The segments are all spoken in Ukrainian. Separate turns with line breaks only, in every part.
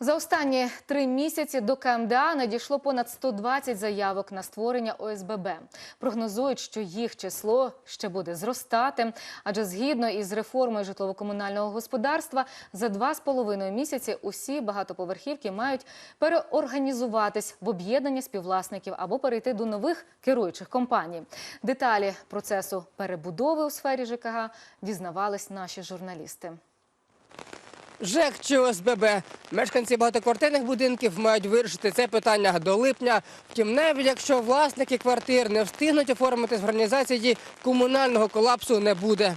За останні три місяці до КМДА надійшло понад 120 заявок на створення ОСББ. Прогнозують, що їх число ще буде зростати, адже згідно із реформою житлово-комунального господарства за два з половиною місяці усі багатоповерхівки мають переорганізуватись в об'єднання співвласників або перейти до нових керуючих компаній. Деталі процесу перебудови у сфері ЖКГ дізнавались наші журналісти.
ЖЕК чи ОСББ. Мешканці багатоквартирних будинків мають вирішити це питання до липня. Втім, навіть якщо власники квартир не встигнуть оформити з організації, комунального колапсу не буде.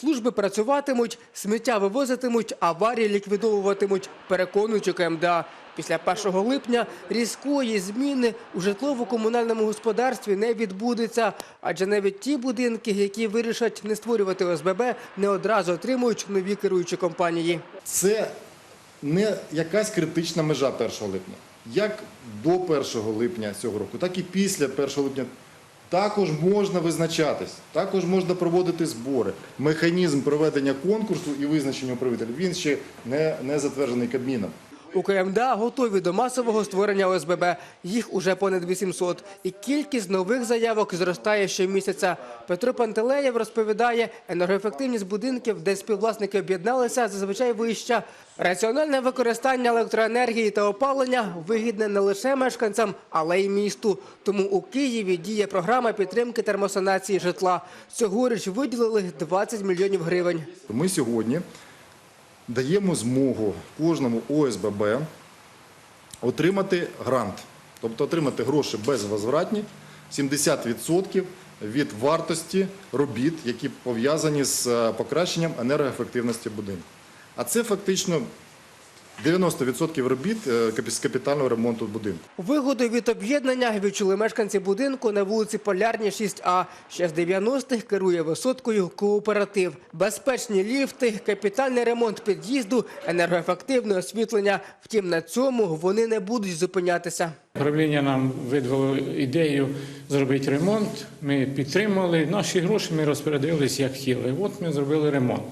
Служби працюватимуть, сміття вивозитимуть, аварії ліквідовуватимуть, переконуючи КМДА. Після 1 липня різкої зміни у житлово-комунальному господарстві не відбудеться, адже навіть ті будинки, які вирішать не створювати ОСББ, не одразу отримують нові керуючі компанії.
Це не якась критична межа 1 липня. Як до 1 липня цього року, так і після 1 липня також можна визначатись, також можна проводити збори. Механізм проведення конкурсу і визначення управителя, він ще не, не затверджений Кабміном.
У КМДА готові до масового створення ОСББ. Їх уже понад 800. І кількість нових заявок зростає щомісяця. Петро Пантелеєв розповідає, енергоефективність будинків, де співвласники об'єдналися, зазвичай вища. Раціональне використання електроенергії та опалення вигідне не лише мешканцям, але й місту. Тому у Києві діє програма підтримки термосанації житла. Цьогоріч виділили 20 мільйонів гривень.
Ми сьогодні даємо змогу кожному ОСББ отримати грант, тобто отримати гроші безвозвратні 70% від вартості робіт, які пов'язані з е, покращенням енергоефективності будинку. А це фактично 90% робіт е, з капітального ремонту будинку.
Вигоду від об'єднання відчули мешканці будинку на вулиці Полярній 6А. Ще з 90-х керує висоткою кооператив. Безпечні ліфти, капітальний ремонт під'їзду, енергоефективне освітлення. Втім, на цьому вони не будуть зупинятися.
Правління нам видало ідею зробити ремонт. Ми підтримали. Наші гроші ми розпорядились як хотіли. От ми зробили ремонт.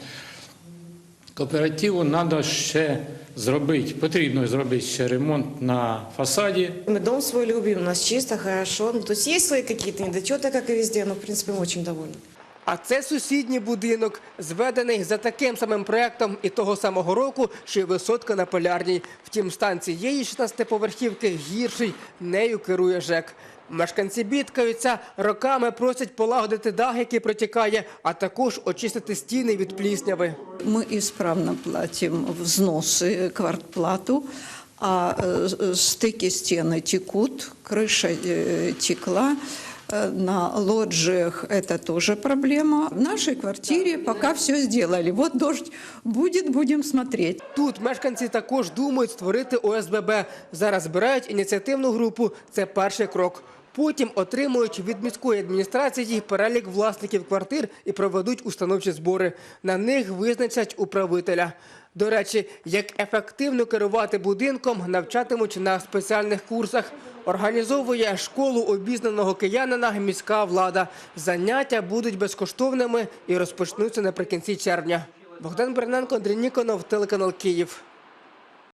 Кооперативу треба ще зробити, потрібно зробити ще ремонт на фасаді.
Мы дом свой любим, у нас чисто, хорошо. Ну, то есть есть свои какие-то недочеты, как и везде, но, в принципе, мы очень довольны.
А це сусідній будинок, зведений за таким самим проектом і того самого року, що й висотка на полярній. Втім, стан цієї 16-поверхівки гірший, нею керує ЖЕК. Мешканці бідкаються, роками просять полагодити дах, який протікає, а також очистити стіни від плісняви.
Мы исправно платим взносы, квартплату, а э, стыки стены текут, крыша э, текла. Э, На лоджиях это тоже проблема. В нашей квартире пока все сделали. Вот дождь будет, будем смотреть.
Тут мешканці також думають створити ОСББ. Зараз збирають ініціативну групу. Це перший крок. Потім отримують від міської адміністрації перелік власників квартир і проведуть установчі збори. На них визначать управителя. До речі, як ефективно керувати будинком, навчатимуть на спеціальних курсах. Організовує школу обізнаного киянина міська влада. Заняття будуть безкоштовними і розпочнуться наприкінці червня. Богдан Берненко, Андрій Ніконов, телеканал Київ.